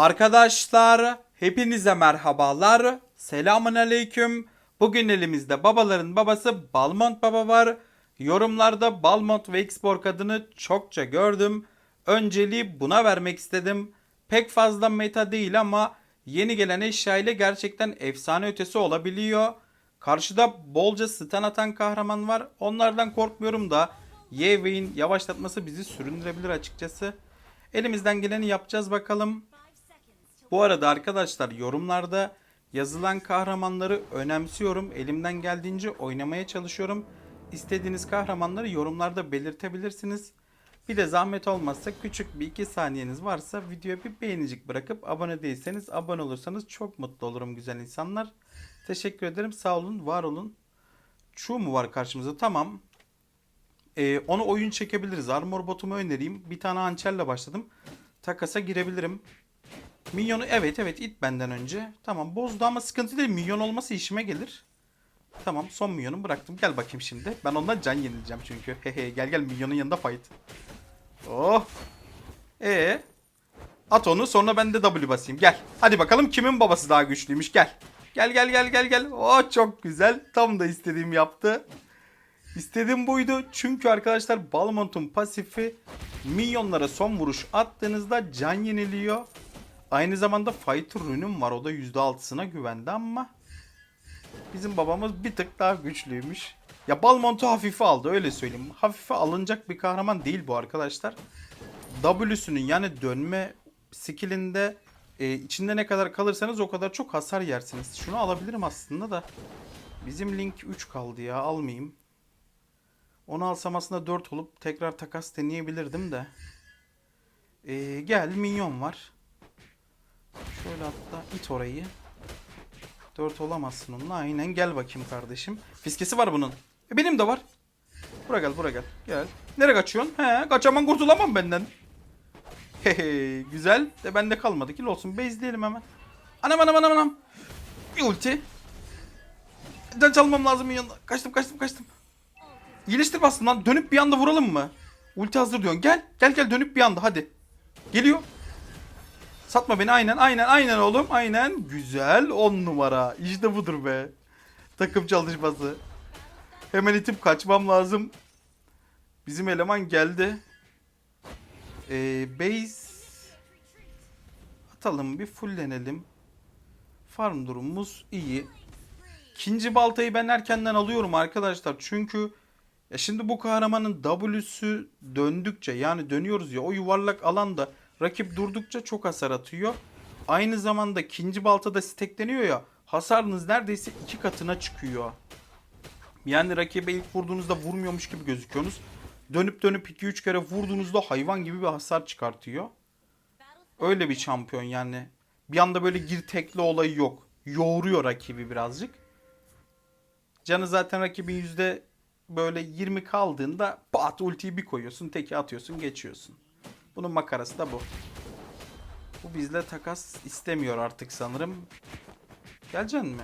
Arkadaşlar hepinize merhabalar. Selamun aleyküm. Bugün elimizde babaların babası Balmont Baba var. Yorumlarda Balmont ve Xborg adını çokça gördüm. Önceliği buna vermek istedim. Pek fazla meta değil ama yeni gelen eşya ile gerçekten efsane ötesi olabiliyor. Karşıda bolca stun atan kahraman var. Onlardan korkmuyorum da Yevey'in yavaşlatması bizi süründürebilir açıkçası. Elimizden geleni yapacağız bakalım. Bu arada arkadaşlar yorumlarda yazılan kahramanları önemsiyorum. Elimden geldiğince oynamaya çalışıyorum. İstediğiniz kahramanları yorumlarda belirtebilirsiniz. Bir de zahmet olmazsa küçük bir iki saniyeniz varsa videoya bir beğenicik bırakıp abone değilseniz abone olursanız çok mutlu olurum güzel insanlar. Teşekkür ederim sağ olun var olun. Şu mu var karşımızda tamam. Ee, onu oyun çekebiliriz. Armor botumu önereyim. Bir tane hançerle başladım. Takasa girebilirim. Minyonu evet evet it benden önce. Tamam bozdu ama sıkıntı değil. Minyon olması işime gelir. Tamam son minyonu bıraktım. Gel bakayım şimdi. Ben ondan can yenileceğim çünkü. Hehe gel gel minyonun yanında fight. Oh. Ee. At onu sonra ben de W basayım. Gel. Hadi bakalım kimin babası daha güçlüymüş. Gel. Gel gel gel gel gel. Oh çok güzel. Tam da istediğim yaptı. İstediğim buydu. Çünkü arkadaşlar Balmont'un pasifi minyonlara son vuruş attığınızda can yeniliyor. Aynı zamanda fighter rünüm var. O da %6'sına güvendi ama bizim babamız bir tık daha güçlüymüş. Ya Balmont'u hafife aldı öyle söyleyeyim. Hafife alınacak bir kahraman değil bu arkadaşlar. W'sünün yani dönme skillinde e, içinde ne kadar kalırsanız o kadar çok hasar yersiniz. Şunu alabilirim aslında da. Bizim Link 3 kaldı ya almayayım. Onu alsam aslında 4 olup tekrar takas deneyebilirdim de. Ee, gel minyon var. Şöyle hatta it orayı. 4 olamazsın onunla. Aynen gel bakayım kardeşim. Fiskesi var bunun. E, benim de var. Buraya gel buraya gel. Gel. Nereye kaçıyorsun? He kaçamam kurtulamam benden. Hehe güzel. De bende kalmadı. Kil olsun. Bezleyelim hemen. Anam anam anam anam. Bir ulti. Can çalmam lazım yanına. Kaçtım kaçtım kaçtım. İyileştir bastın lan. Dönüp bir anda vuralım mı? Ulti hazır diyorsun. Gel. Gel gel dönüp bir anda hadi. Geliyor. Satma beni aynen aynen aynen oğlum. Aynen. Güzel. 10 numara. İşte budur be. Takım çalışması. Hemen itip kaçmam lazım. Bizim eleman geldi. Ee, base atalım bir fullenelim. Farm durumumuz iyi. İkinci baltayı ben erkenden alıyorum arkadaşlar. Çünkü ya şimdi bu kahramanın W'sü döndükçe yani dönüyoruz ya o yuvarlak alanda rakip durdukça çok hasar atıyor. Aynı zamanda ikinci baltada stekleniyor ya hasarınız neredeyse iki katına çıkıyor. Yani rakibe ilk vurduğunuzda vurmuyormuş gibi gözüküyorsunuz. Dönüp dönüp 2-3 kere vurduğunuzda hayvan gibi bir hasar çıkartıyor. Öyle bir şampiyon yani. Bir anda böyle gir tekli olayı yok. Yoğuruyor rakibi birazcık. Canı zaten rakibin yüzde böyle 20 kaldığında pat ultiyi bir koyuyorsun. Teki atıyorsun geçiyorsun. Bunun makarası da bu. Bu bizle takas istemiyor artık sanırım. Geleceksin mi?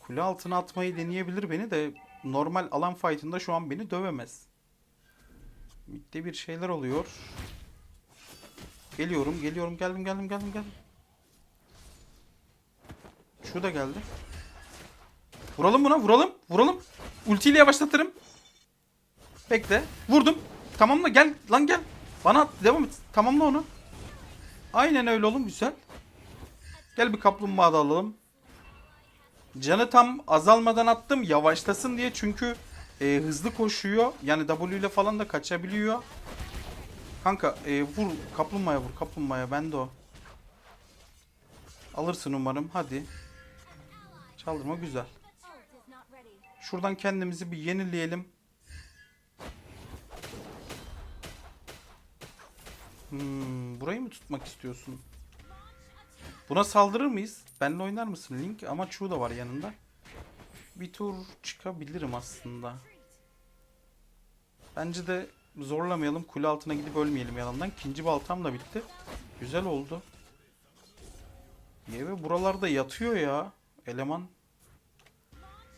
Kule altına atmayı deneyebilir beni de normal alan fight'ında şu an beni dövemez. Midde bir şeyler oluyor. Geliyorum, geliyorum, geldim, geldim, geldim, geldim. Şu da geldi. Vuralım buna, vuralım, vuralım. Ultiyle yavaşlatırım. Bekle. Vurdum. Tamamla gel, lan gel. Bana devam et. Tamamla onu. Aynen öyle oğlum, güzel. Gel bir kaplumbağa da alalım. Canı tam azalmadan attım yavaşlasın diye çünkü e, hızlı koşuyor. Yani W ile falan da kaçabiliyor. Kanka e, vur kaplumbağaya vur kaplumbağaya bende o. Alırsın umarım hadi. Çaldırma güzel. Şuradan kendimizi bir yenileyelim. Hmm, burayı mı tutmak istiyorsun? Buna saldırır mıyız? Benle oynar mısın Link? Ama Chu da var yanında. Bir tur çıkabilirim aslında. Bence de zorlamayalım. Kule altına gidip ölmeyelim yalandan. İkinci baltam da bitti. Güzel oldu. Yeve buralarda yatıyor ya. Eleman.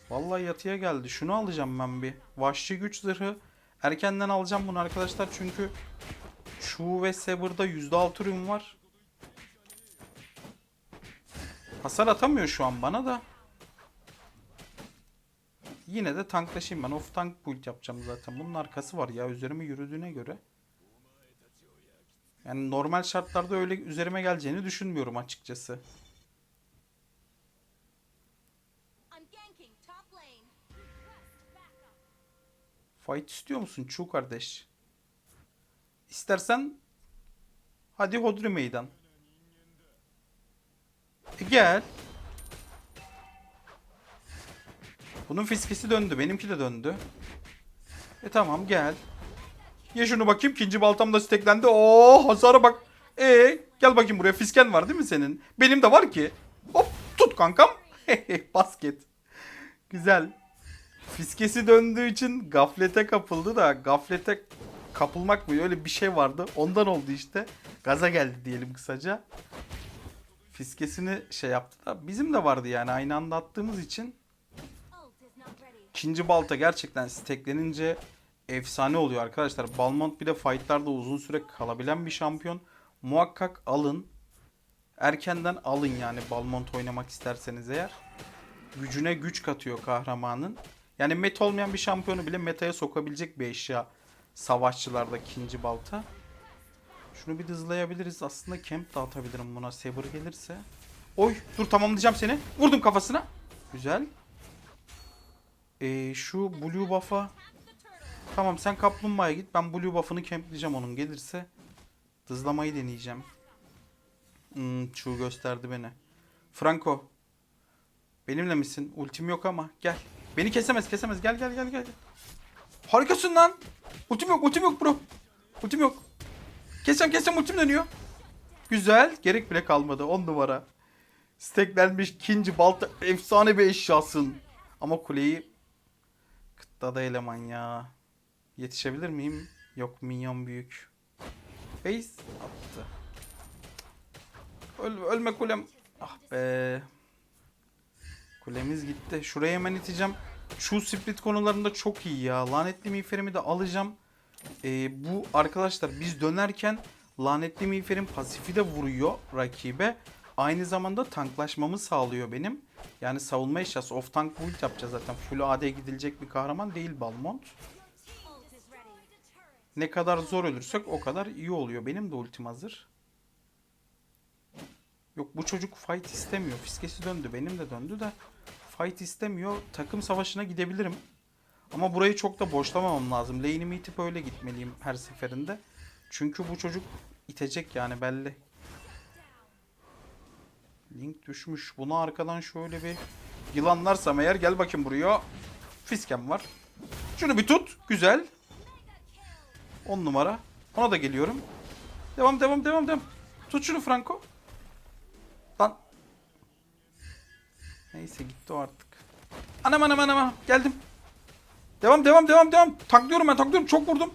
Vallahi yatıya geldi. Şunu alacağım ben bir. Vahşi güç zırhı. Erkenden alacağım bunu arkadaşlar çünkü Chu ve Saber'da %6 ürün var. Hasar atamıyor şu an bana da. Yine de tanklaşayım ben. Off tank build yapacağım zaten. Bunun arkası var ya üzerime yürüdüğüne göre. Yani normal şartlarda öyle üzerime geleceğini düşünmüyorum açıkçası. Fight istiyor musun Chu kardeş? İstersen hadi Hodri meydan. E gel. Bunun fiskesi döndü. Benimki de döndü. E tamam gel. Ye şunu bakayım. İkinci baltam da steklendi. Oo hasara bak. E gel bakayım buraya. Fisken var değil mi senin? Benim de var ki. Hop tut kankam. Basket. Güzel. Fiskesi döndüğü için gaflete kapıldı da gaflete kapılmak mı öyle bir şey vardı. Ondan oldu işte. Gaza geldi diyelim kısaca. Fiskesini şey yaptı da bizim de vardı yani aynı anda attığımız için. İkinci balta gerçekten steklenince efsane oluyor arkadaşlar. Balmont bir de fightlarda uzun süre kalabilen bir şampiyon. Muhakkak alın. Erkenden alın yani Balmont oynamak isterseniz eğer. Gücüne güç katıyor kahramanın. Yani meta olmayan bir şampiyonu bile metaya sokabilecek bir eşya. Savaşçılarda ikinci balta. Şunu bir hızlayabiliriz. Aslında camp da atabilirim buna. Saber gelirse. Oy dur tamamlayacağım seni. Vurdum kafasına. Güzel. Ee, şu blue buff'a Tamam sen kaplumbağaya git. Ben blue buff'ını campleyeceğim onun gelirse. Hızlamayı deneyeceğim. Hmm, şu gösterdi beni. Franco. Benimle misin? Ultim yok ama gel. Beni kesemez kesemez. Gel gel gel gel. Harikasın lan. Ultim yok ultim yok bro. Ultim yok. Keseceğim keseceğim ultim dönüyor. Güzel. Gerek bile kalmadı. 10 numara. Steklenmiş ikinci balta. Efsane bir eşyasın. Ama kuleyi Kıttada eleman ya. Yetişebilir miyim? Yok minyon büyük. Base attı. Öl, ölme kulem. Ah be. Kulemiz gitti. Şuraya hemen iteceğim. Şu split konularında çok iyi ya. Lanetli miğferimi de alacağım. Ee, bu arkadaşlar biz dönerken lanetli miğferin pasifi de vuruyor rakibe. Aynı zamanda tanklaşmamı sağlıyor benim. Yani savunma eşyası. Off tank build yapacağız zaten. Full AD gidilecek bir kahraman değil Balmont. Ne kadar zor ölürsek o kadar iyi oluyor. Benim de ultim hazır. Yok bu çocuk fight istemiyor. Fiskesi döndü. Benim de döndü de fight istemiyor. Takım savaşına gidebilirim. Ama burayı çok da boşlamamam lazım. Lane'imi itip öyle gitmeliyim her seferinde. Çünkü bu çocuk itecek yani belli. Link düşmüş. Bunu arkadan şöyle bir yılanlarsam eğer gel bakayım buraya. Fiskem var. Şunu bir tut. Güzel. 10 numara. Ona da geliyorum. Devam devam devam devam. Tut şunu Franco. Neyse gitti o artık. Anam anam anam. Geldim. Devam devam devam devam. Taklıyorum ben taklıyorum. Çok vurdum.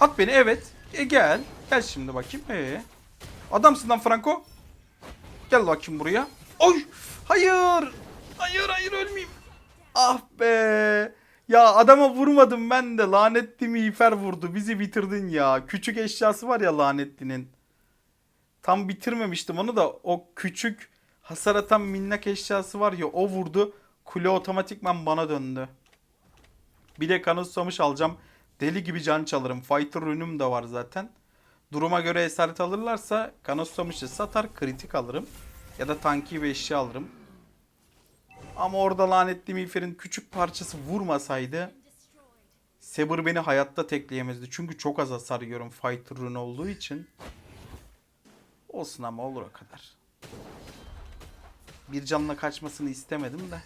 At beni evet. E gel. Gel şimdi bakayım. E. Adamsın lan Franco. Gel bakayım buraya. Oy. Hayır. Hayır hayır ölmeyeyim. Ah be. Ya adama vurmadım ben de lanetli miğfer vurdu. Bizi bitirdin ya. Küçük eşyası var ya lanetlinin. Tam bitirmemiştim onu da o küçük hasar atan minnak eşyası var ya o vurdu. Kule otomatikman bana döndü. Bir de kanı susamış alacağım. Deli gibi can çalarım. Fighter ürünüm de var zaten. Duruma göre esaret alırlarsa kanı susamışı satar kritik alırım. Ya da tanki bir eşya alırım. Ama orada lanetli miğferin küçük parçası vurmasaydı Saber beni hayatta tekleyemezdi. Çünkü çok az hasar yiyorum fighter rune olduğu için. Olsun ama olur o kadar. Bir canla kaçmasını istemedim de.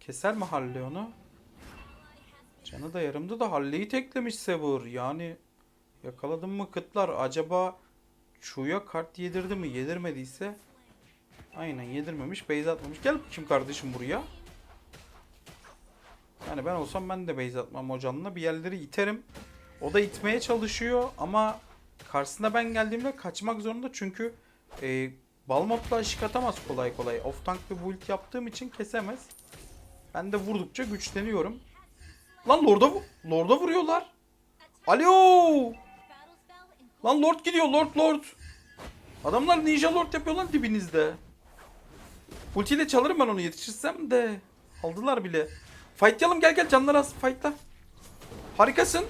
Keser mi Halle? Canı da yarımdı da Halle'yi teklemiş Saber. Yani yakaladım mı kıtlar? Acaba Chu'ya kart yedirdi mi? Yedirmediyse aynen yedirmemiş. Base atmamış. Gel bakayım kardeşim buraya. Yani ben olsam ben de base atmam o canına. Bir yerleri iterim. O da itmeye çalışıyor ama karşısına ben geldiğimde kaçmak zorunda çünkü e, Balmot'la ışık atamaz kolay kolay. Off tank bir build yaptığım için kesemez. Ben de vurdukça güçleniyorum. Lan Lord'a vu- Lord'a vuruyorlar. Alo! Lan Lord gidiyor Lord Lord. Adamlar Ninja Lord yapıyor lan dibinizde. Ultiyle çalarım ben onu yetişirsem de. Aldılar bile. Fightlayalım gel gel canlar az fightla. Harikasın.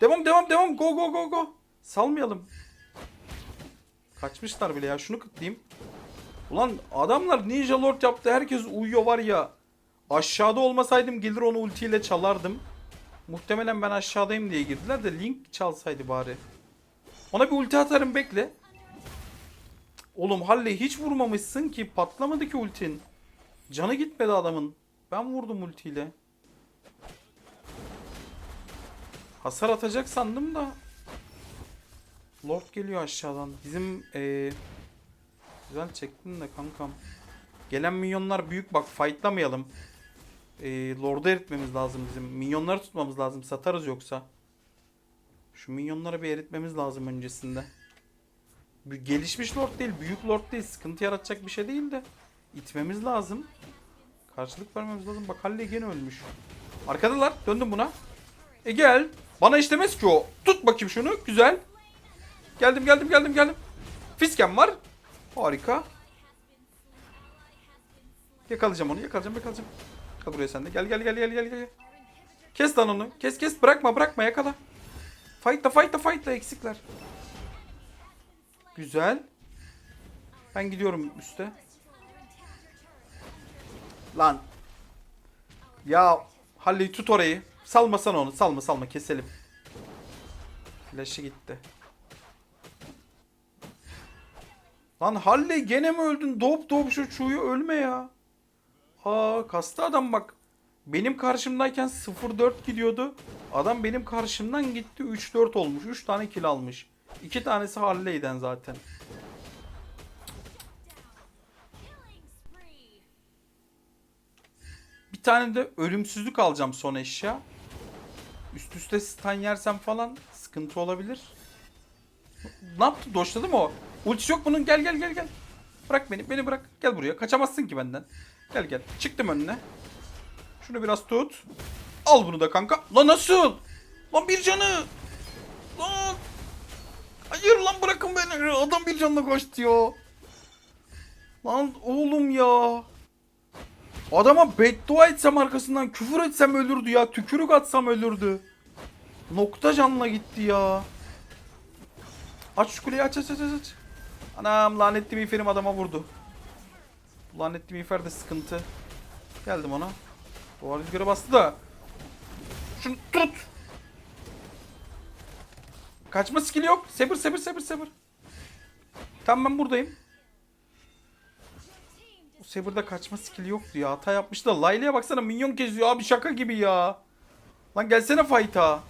Devam devam devam go go go go. Salmayalım. Kaçmışlar bile ya şunu kıtlayayım. Ulan adamlar Ninja Lord yaptı herkes uyuyor var ya. Aşağıda olmasaydım gelir onu ultiyle çalardım. Muhtemelen ben aşağıdayım diye girdiler de Link çalsaydı bari. Ona bir ulti atarım bekle. Oğlum Halle hiç vurmamışsın ki patlamadı ki ultin. Canı gitmedi adamın. Ben vurdum ultiyle. Hasar atacak sandım da. Lord geliyor aşağıdan. Bizim eee güzel çektin de kankam. Gelen minyonlar büyük bak fightlamayalım. Eee Lord'u eritmemiz lazım bizim. Minyonları tutmamız lazım. Satarız yoksa. Şu minyonları bir eritmemiz lazım öncesinde. Gelişmiş lord değil, büyük lord değil. Sıkıntı yaratacak bir şey değil de. itmemiz lazım. Karşılık vermemiz lazım. Bak Halle gene ölmüş. Arkadalar döndüm buna. E gel. Bana işlemez ki o. Tut bakayım şunu. Güzel. Geldim geldim geldim geldim. Fiskem var. Harika. Yakalayacağım onu yakalayacağım yakalayacağım. Gel buraya sen de. Gel gel gel gel gel gel. Kes lan onu. Kes kes bırakma bırakma yakala. Fight'la fight'la fight'la eksikler. Güzel. Ben gidiyorum üste. Lan. Ya Halil'i tut orayı. Salmasana onu. Salma salma keselim. Flash'ı gitti. Lan Halle gene mi öldün? Dop dop şu çuyu ölme ya. Aa kastı adam bak. Benim karşımdayken 0-4 gidiyordu. Adam benim karşımdan gitti 3-4 olmuş. 3 tane kill almış. 2 tanesi Harley'den zaten. Bir tane de ölümsüzlük alacağım son eşya. Üst üste stun yersem falan sıkıntı olabilir. Ne yaptı? Doşladı mı o? Ultisi yok bunun. Gel gel gel gel. Bırak beni. Beni bırak. Gel buraya. Kaçamazsın ki benden. Gel gel. Çıktım önüne. Şunu biraz tut. Al bunu da kanka. Lan nasıl? Lan bir canı. Lan. Hayır lan bırakın beni. Adam bir canla koştu ya. Lan oğlum ya. Adama beddua etsem arkasından küfür etsem ölürdü ya. Tükürük atsam ölürdü. Nokta canla gitti ya. Aç şu kuleyi aç aç aç aç. Anam lanetli miğferim adama vurdu. Lanetli miğfer de sıkıntı. Geldim ona. Duvar rüzgarı bastı da. Şunu tut. Kaçma skill yok. Sabır sabır sabır sabır. Tamam ben buradayım. Saber'da kaçma skill'i yoktu ya. Hata yapmış da. Layla'ya baksana minyon geziyor abi şaka gibi ya. Lan gelsene fight'a.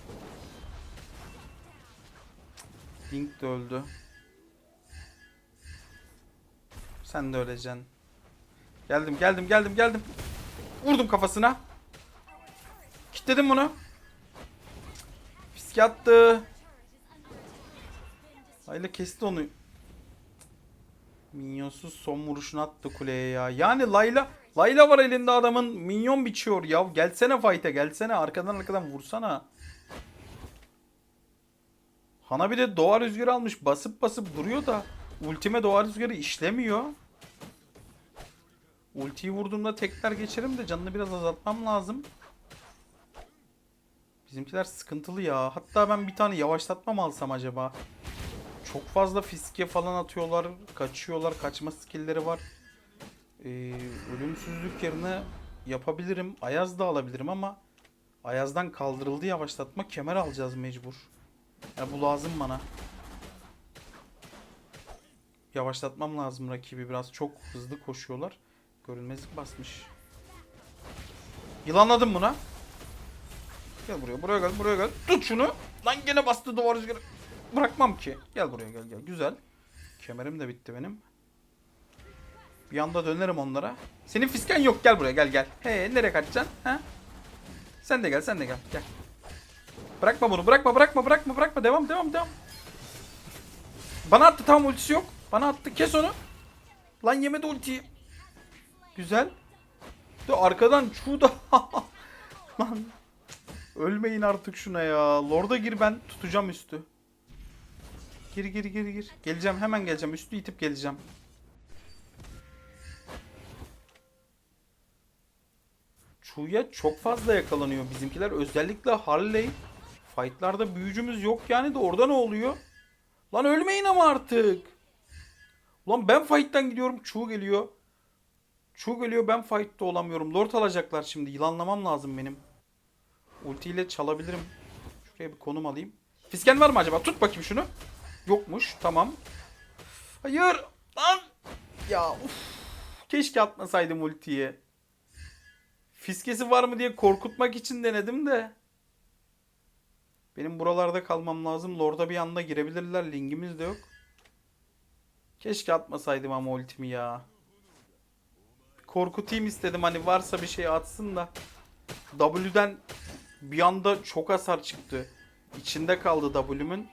Link de öldü. Sen de öleceksin. Geldim geldim geldim geldim. Vurdum kafasına. Kitledim bunu. Fiske attı. Layla kesti onu. Minyonsuz son vuruşunu attı kuleye ya. Yani Layla Layla var elinde adamın minyon biçiyor ya. Gelsene fight'e gelsene arkadan arkadan vursana. Hana bir de doğa rüzgarı almış. Basıp basıp duruyor da ultime doğa rüzgarı işlemiyor. Ultiyi vurduğumda tekrar geçerim de canını biraz azaltmam lazım. Bizimkiler sıkıntılı ya. Hatta ben bir tane yavaşlatma mı alsam acaba? Çok fazla fiske falan atıyorlar. Kaçıyorlar. Kaçma skillleri var. Ee, ölümsüzlük yerine yapabilirim. Ayaz da alabilirim ama Ayaz'dan kaldırıldı yavaşlatma. Kemer alacağız mecbur. Ya bu lazım bana. Yavaşlatmam lazım rakibi biraz. Çok hızlı koşuyorlar. Görünmezlik basmış. Yılanladım buna. Gel buraya, buraya gel, buraya gel. Tut şunu. Lan gene bastı duvar rüzgarı. Bırakmam ki. Gel buraya gel gel. Güzel. Kemerim de bitti benim. Bir anda dönerim onlara. Senin fisken yok. Gel buraya gel gel. He nereye kaçacaksın? Ha? Sen de gel, sen de gel. Gel. Bırakma bunu. Bırakma, bırakma, bırakma, bırakma. Devam, devam, devam. Bana attı. Tamam ultisi yok. Bana attı. Kes onu. Lan yemedi ultiyi. Güzel. De arkadan da. Lan. Ölmeyin artık şuna ya. Lord'a gir ben tutacağım üstü. Gir gir gir gir. Geleceğim hemen geleceğim. Üstü itip geleceğim. Chu'ya çok fazla yakalanıyor bizimkiler. Özellikle Harley. Fight'larda büyücümüz yok yani de orada ne oluyor? Lan ölmeyin ama artık. Ulan ben fight'tan gidiyorum. Chu geliyor. Chu geliyor ben fight'ta olamıyorum. Lord alacaklar şimdi. Yılanlamam lazım benim. Ultiyle çalabilirim. Şuraya bir konum alayım. Fisken var mı acaba? Tut bakayım şunu. Yokmuş. Tamam. Hayır. Lan. Ya uf. Keşke atmasaydım ultiyi. Fiskesi var mı diye korkutmak için denedim de. Benim buralarda kalmam lazım. Lord'a bir anda girebilirler. Lingimiz de yok. Keşke atmasaydım ama ultimi ya. Korkutayım istedim hani varsa bir şey atsın da. W'den bir anda çok hasar çıktı. İçinde kaldı W'mün.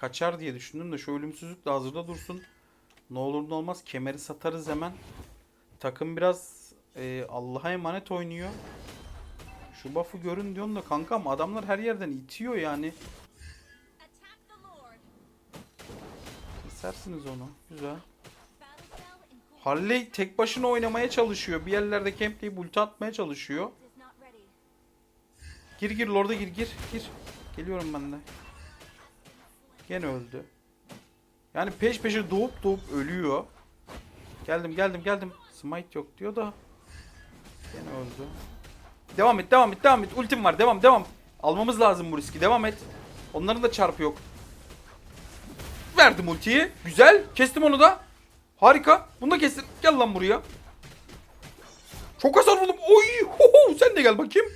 Kaçar diye düşündüm de şu ölümsüzlük de hazırda dursun. Ne olur ne olmaz kemeri satarız hemen. Takım biraz e, Allah'a emanet oynuyor. Şu buff'ı görün diyorsun da kankam adamlar her yerden itiyor yani. Kesersiniz onu. Güzel. Harley tek başına oynamaya çalışıyor. Bir yerlerde campleyip ulti atmaya çalışıyor. Gir gir lorda gir gir gir. Geliyorum ben de. Gene öldü. Yani peş peşe doğup doğup ölüyor. Geldim geldim geldim. Smite yok diyor da. Gene öldü. Devam et devam et devam et. Ultim var devam devam. Almamız lazım bu riski devam et. Onların da çarpı yok. Verdim ultiyi. Güzel. Kestim onu da. Harika. Bunu da kestim. Gel lan buraya. Çok hasar vurdum. Oy. Ho, ho. Sen de gel bakayım.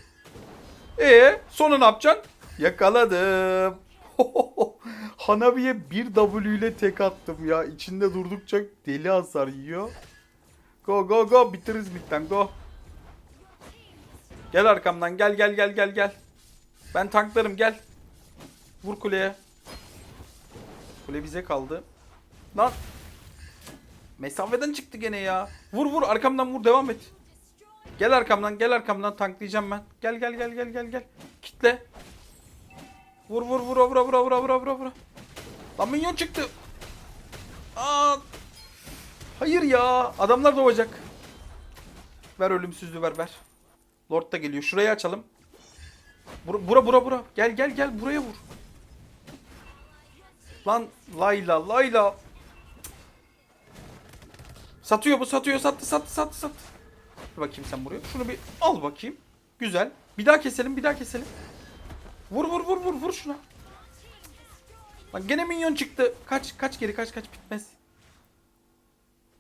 Ee, sonra ne yapacaksın? Yakaladım. Hanabi'ye bir W ile tek attım ya. İçinde durdukça deli hasar yiyor. Go go go bitiririz bitten go. Gel arkamdan gel gel gel gel gel. Ben tanklarım gel. Vur kuleye. Kule bize kaldı. Lan. Mesafeden çıktı gene ya. Vur vur arkamdan vur devam et. Gel arkamdan gel arkamdan tanklayacağım ben. Gel gel gel gel gel gel. Kitle. Vur vur vur vur vur vur vur vur vur. Lan minyon çıktı. Aa. Hayır ya. Adamlar doğacak. Ver ölümsüzlüğü ver ver. Lord da geliyor. Şurayı açalım. Bura bura bura. bura. Gel gel gel buraya vur. Lan Layla Layla. Satıyor bu satıyor sattı sattı sattı sattı. Dur bakayım sen buraya. Şunu bir al bakayım. Güzel. Bir daha keselim bir daha keselim. Vur vur vur vur vur şuna. Lan gene minyon çıktı. Kaç kaç geri kaç kaç bitmez.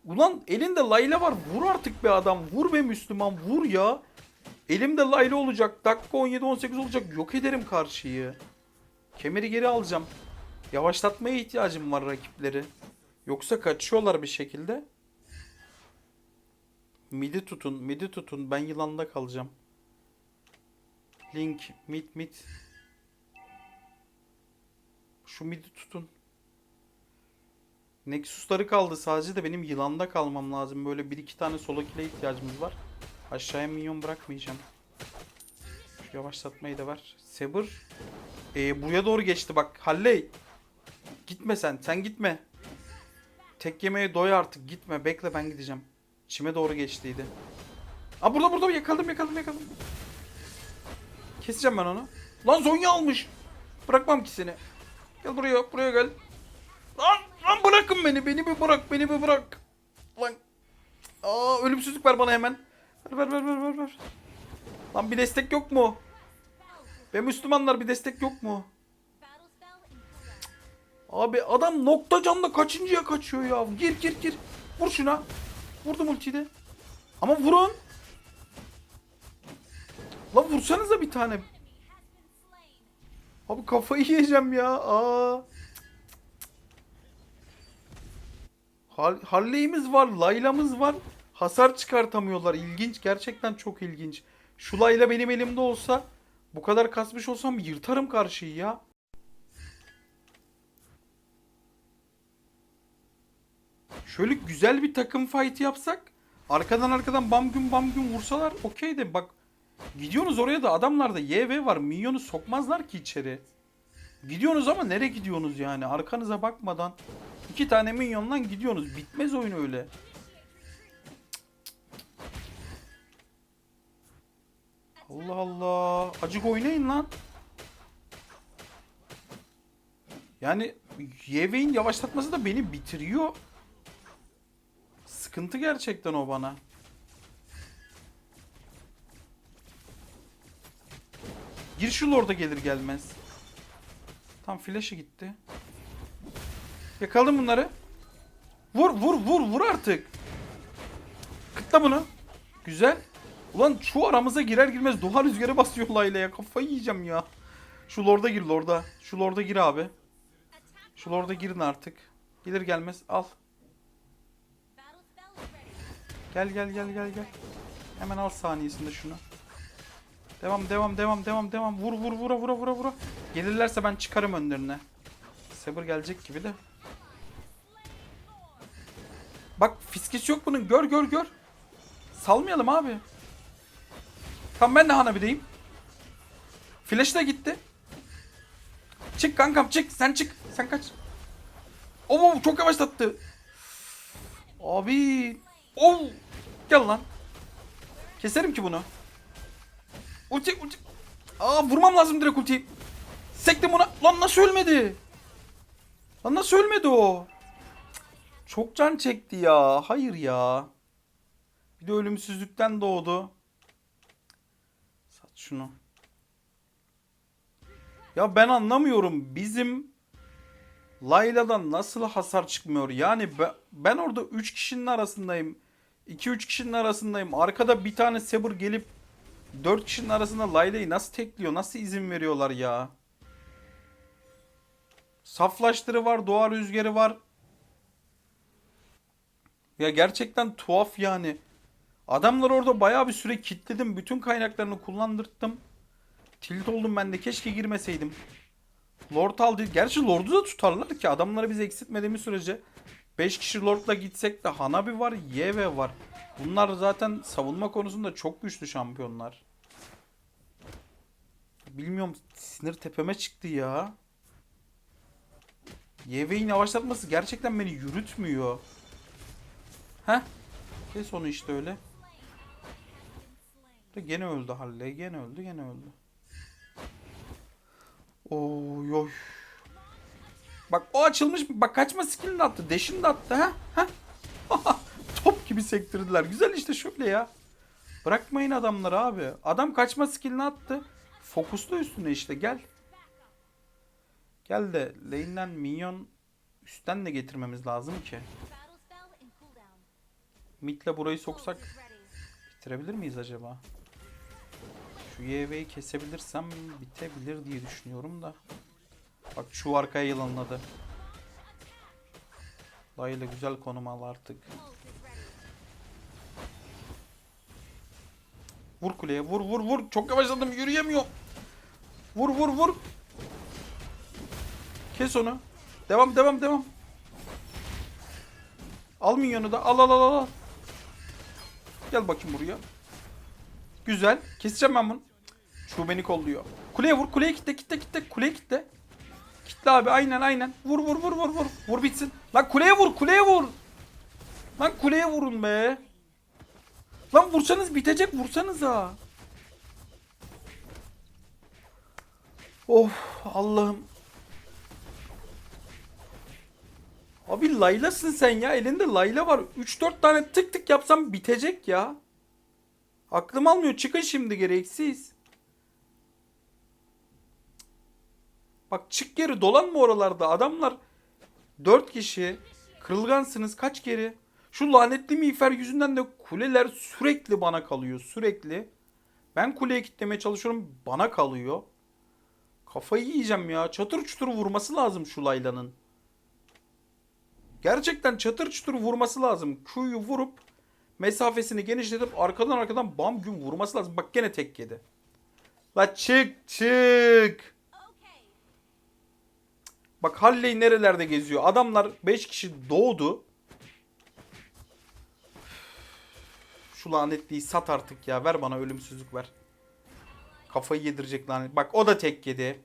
Ulan elinde layla var. Vur artık be adam. Vur be Müslüman vur ya. Elimde layla olacak. Dakika 17-18 olacak. Yok ederim karşıyı. Kemeri geri alacağım. Yavaşlatmaya ihtiyacım var rakipleri. Yoksa kaçıyorlar bir şekilde. Midi tutun, midi tutun. Ben yılanda kalacağım. Link, mid, mid. Şu midi tutun. Nexus'ları kaldı sadece de benim yılanda kalmam lazım. Böyle bir iki tane solo kill'e ihtiyacımız var. Aşağıya minyon bırakmayacağım. Şu yavaşlatmayı da ver. Saber. Ee, buraya doğru geçti bak. Halley. Gitme sen. Sen gitme. Tek yemeğe doy artık. Gitme. Bekle ben gideceğim. Çime doğru geçtiydi. Aa burada burada yakaladım yakaladım yakaladım. Keseceğim ben onu. Lan Zonya almış. Bırakmam ki seni. Gel buraya buraya gel. Lan, lan bırakın beni. Beni bir bırak. Beni bir bırak. Lan. Aa ölümsüzlük ver bana hemen. Ver ver ver ver ver. ver. Lan bir destek yok mu? Be Müslümanlar bir destek yok mu? Abi adam nokta canla kaçıncıya kaçıyor ya? Gir gir gir. Vur şuna. Vurdum ultiyi de. Ama vurun. Lan vursanıza bir tane. Abi kafayı yiyeceğim ya. Aa. Harley'imiz var, Layla'mız var. Hasar çıkartamıyorlar. İlginç, gerçekten çok ilginç. Şu Layla benim elimde olsa, bu kadar kasmış olsam yırtarım karşıyı ya. Şöyle güzel bir takım fight yapsak Arkadan arkadan bam gün bam gün vursalar okey de bak gidiyorsunuz oraya da adamlarda YV var. Minyonu sokmazlar ki içeri. Gidiyorsunuz ama nereye gidiyorsunuz yani? Arkanıza bakmadan iki tane minyonla gidiyorsunuz. Bitmez oyun öyle. Allah Allah. Acık oynayın lan. Yani YV'in yavaşlatması da beni bitiriyor. Sıkıntı gerçekten o bana. Gir şu lorda gelir gelmez. Tam flash'ı gitti. Yakaladım bunları. Vur vur vur vur artık. Kıtla bunu. Güzel. Ulan şu aramıza girer girmez doğa rüzgarı basıyor Layla'ya. Kafayı yiyeceğim ya. Şu lorda gir lorda. Şu lorda gir abi. Şu lorda girin artık. Gelir gelmez al. Gel gel gel gel gel. Hemen al saniyesinde şunu. Devam devam devam devam devam. Vur vur vura vura vura vura. Gelirlerse ben çıkarım önlerine. Saber gelecek gibi de. Bak fiskesi yok bunun. Gör gör gör. Salmayalım abi. Tamam ben de Hanabi'deyim. Flash da gitti. Çık kankam çık. Sen çık. Sen kaç. Oo çok yavaşlattı. Abi. Oh. Gel lan. Keserim ki bunu. Ulti ulti. Aa vurmam lazım direkt ultiyi. Sektim buna. Lan nasıl ölmedi? Lan nasıl ölmedi o? Çok can çekti ya. Hayır ya. Bir de ölümsüzlükten doğdu. Sat şunu. Ya ben anlamıyorum. Bizim Layla'dan nasıl hasar çıkmıyor? Yani be- ben orada 3 kişinin arasındayım. 2-3 kişinin arasındayım. Arkada bir tane Saber gelip 4 kişinin arasında Layla'yı nasıl tekliyor? Nasıl izin veriyorlar ya? Saflaştırı var, doğa rüzgarı var. Ya gerçekten tuhaf yani. Adamlar orada bayağı bir süre kilitledim. Bütün kaynaklarını kullandırttım. Tilt oldum ben de. Keşke girmeseydim. Lord aldı. Gerçi Lord'u da tutarlar ki. Adamları biz eksiltmediğimiz sürece 5 kişi Lord'la gitsek de Hanabi var, YV var. Bunlar zaten savunma konusunda çok güçlü şampiyonlar. Bilmiyorum sinir tepeme çıktı ya. YV'nin yavaşlatması gerçekten beni yürütmüyor. Heh. Kes onu işte öyle. Da Gene öldü Halle. Gene öldü. Gene öldü. Oy oy. Bak o açılmış. Bak kaçma skillini de attı. Deşini de attı. Ha? Ha? Gibi sektirdiler. Güzel işte şöyle ya. Bırakmayın adamları abi. Adam kaçma skillini attı. Fokuslu üstüne işte gel. Gel de lane'den minyon üstten de getirmemiz lazım ki. Mid'le burayı soksak bitirebilir miyiz acaba? Şu YV'yi kesebilirsem bitebilir diye düşünüyorum da. Bak şu arkaya yılanladı. Layla güzel konum al artık. Vur kuleye vur vur vur. Çok yavaşladım yürüyemiyorum. Vur vur vur. Kes onu. Devam devam devam. Al minyonu da al al al al. Gel bakayım buraya. Güzel. Keseceğim ben bunu. Şu beni kolluyor. Kuleye vur. Kuleye kitle kitle kitle. Kuleye kitle. Kitle abi aynen aynen. Vur vur vur vur vur. Vur bitsin. Lan kuleye vur kuleye vur. Lan kuleye vurun be. Lan vursanız bitecek vursanıza. Of Allah'ım. Abi Layla'sın sen ya. Elinde Layla var. 3-4 tane tık tık yapsam bitecek ya. Aklım almıyor. Çıkın şimdi gereksiz. Bak çık geri dolanma oralarda. Adamlar 4 kişi. Kırılgansınız. Kaç geri? Şu lanetli miğfer yüzünden de kuleler sürekli bana kalıyor. Sürekli. Ben kuleye kitlemeye çalışıyorum. Bana kalıyor. Kafayı yiyeceğim ya. Çatır çutur vurması lazım şu Layla'nın. Gerçekten çatır çutur vurması lazım. Q'yu vurup mesafesini genişletip arkadan arkadan bam gün vurması lazım. Bak gene tek yedi. La çık çık. Bak Halley nerelerde geziyor. Adamlar 5 kişi doğdu. Şu lanetliyi sat artık ya. Ver bana ölümsüzlük ver. Kafayı yedirecek lanet. Bak o da tek yedi.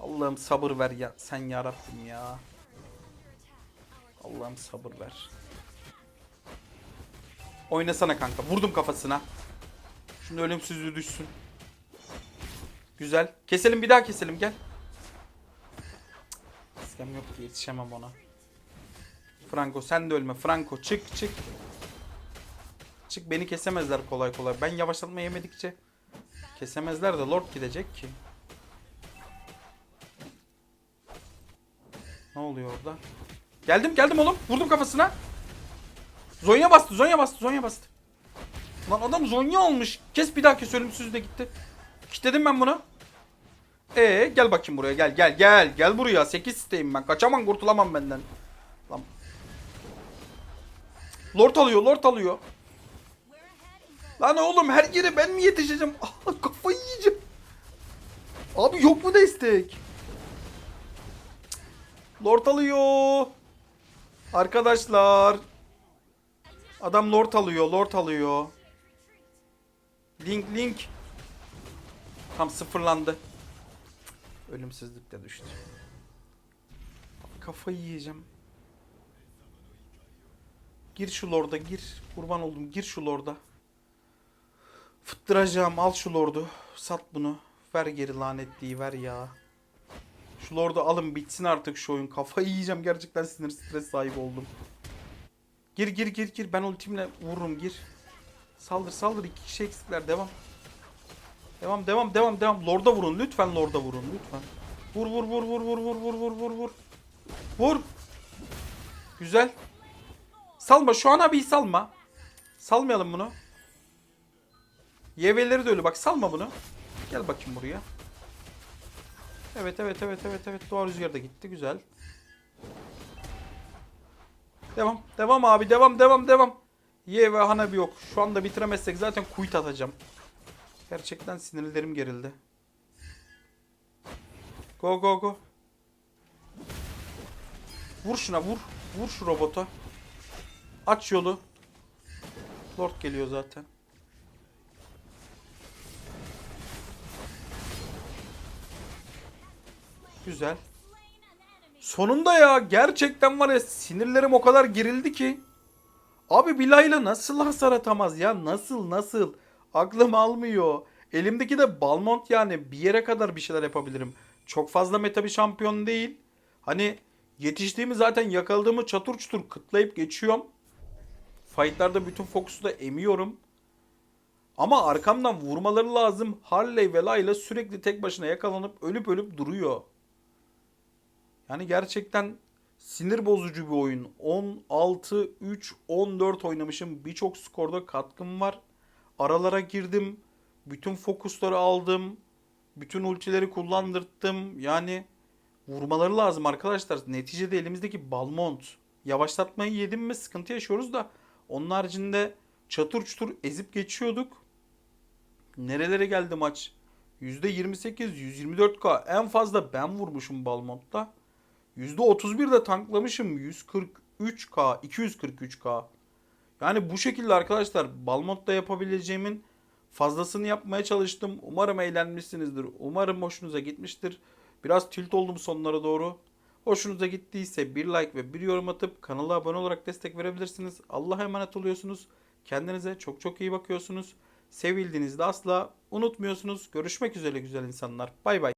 Allah'ım sabır ver ya. Sen ya Rabbim ya. Allah'ım sabır ver. Oynasana kanka. Vurdum kafasına. Şimdi ölümsüzlüğü düşsün. Güzel. Keselim bir daha keselim gel. Cık, İskem yok ki yetişemem ona. Franco sen de ölme. Franco çık çık. Çık beni kesemezler kolay kolay. Ben yavaşlatma yemedikçe kesemezler de Lord gidecek ki. Ne oluyor orada? Geldim geldim oğlum. Vurdum kafasına. Zonya bastı Zonya bastı Zonya bastı. Lan adam Zonya almış. Kes bir daha kes ölümsüz de gitti. Kitledim ben bunu. Ee gel bakayım buraya gel gel gel. Gel buraya 8 isteyim ben. Kaçamam kurtulamam benden. Lan. Lord alıyor Lord alıyor. Lan oğlum her yere ben mi yetişeceğim? Ah, kafayı yiyeceğim. Abi yok mu destek? Lord alıyor. Arkadaşlar. Adam lord alıyor, lord alıyor. Link link. Tam sıfırlandı. Ölümsüzlük de düştü. Kafayı yiyeceğim. Gir şu lorda gir. Kurban oldum gir şu lorda. Fıttıracağım al şu lordu. Sat bunu. Ver geri lanetliyi ver ya. Şu lordu alın bitsin artık şu oyun. Kafayı yiyeceğim gerçekten sinir stres sahibi oldum. Gir gir gir gir ben ultimle vururum gir. Saldır saldır iki kişi eksikler devam. Devam devam devam devam. Lorda vurun lütfen lorda vurun lütfen. Vur vur vur vur vur vur vur vur vur vur. Vur. Güzel. Salma şu an abi salma. Salmayalım bunu. YV'leri de öyle bak salma bunu. Gel bakayım buraya. Evet evet evet evet evet doğa rüzgarı da gitti güzel. Devam devam abi devam devam devam. YV Hanabi yok. Şu anda bitiremezsek zaten kuyut atacağım. Gerçekten sinirlerim gerildi. Go go go. Vur şuna vur. Vur şu robota. Aç yolu. Lord geliyor zaten. Güzel. Sonunda ya gerçekten var ya sinirlerim o kadar gerildi ki. Abi Bilay'la nasıl hasar atamaz ya? Nasıl nasıl? Aklım almıyor. Elimdeki de Balmont yani bir yere kadar bir şeyler yapabilirim. Çok fazla meta bir şampiyon değil. Hani yetiştiğimi zaten yakaladığımı çatır çutur kıtlayıp geçiyorum. Fightlarda bütün fokusu da emiyorum. Ama arkamdan vurmaları lazım. Harley ve Layla sürekli tek başına yakalanıp ölüp ölüp duruyor. Yani gerçekten sinir bozucu bir oyun. 16, 3, 14 oynamışım. Birçok skorda katkım var. Aralara girdim. Bütün fokusları aldım. Bütün ultileri kullandırttım. Yani vurmaları lazım arkadaşlar. Neticede elimizdeki Balmont. Yavaşlatmayı yedim mi sıkıntı yaşıyoruz da. Onun haricinde çatır çutur ezip geçiyorduk. Nerelere geldi maç? %28, 124k. En fazla ben vurmuşum Balmont'ta. %31 de tanklamışım 143k, 243k. Yani bu şekilde arkadaşlar Balmont'ta yapabileceğimin fazlasını yapmaya çalıştım. Umarım eğlenmişsinizdir. Umarım hoşunuza gitmiştir. Biraz tilt oldum sonlara doğru. Hoşunuza gittiyse bir like ve bir yorum atıp kanala abone olarak destek verebilirsiniz. Allah'a emanet oluyorsunuz. Kendinize çok çok iyi bakıyorsunuz. Sevildiğinizde asla unutmuyorsunuz. Görüşmek üzere güzel insanlar. Bay bay.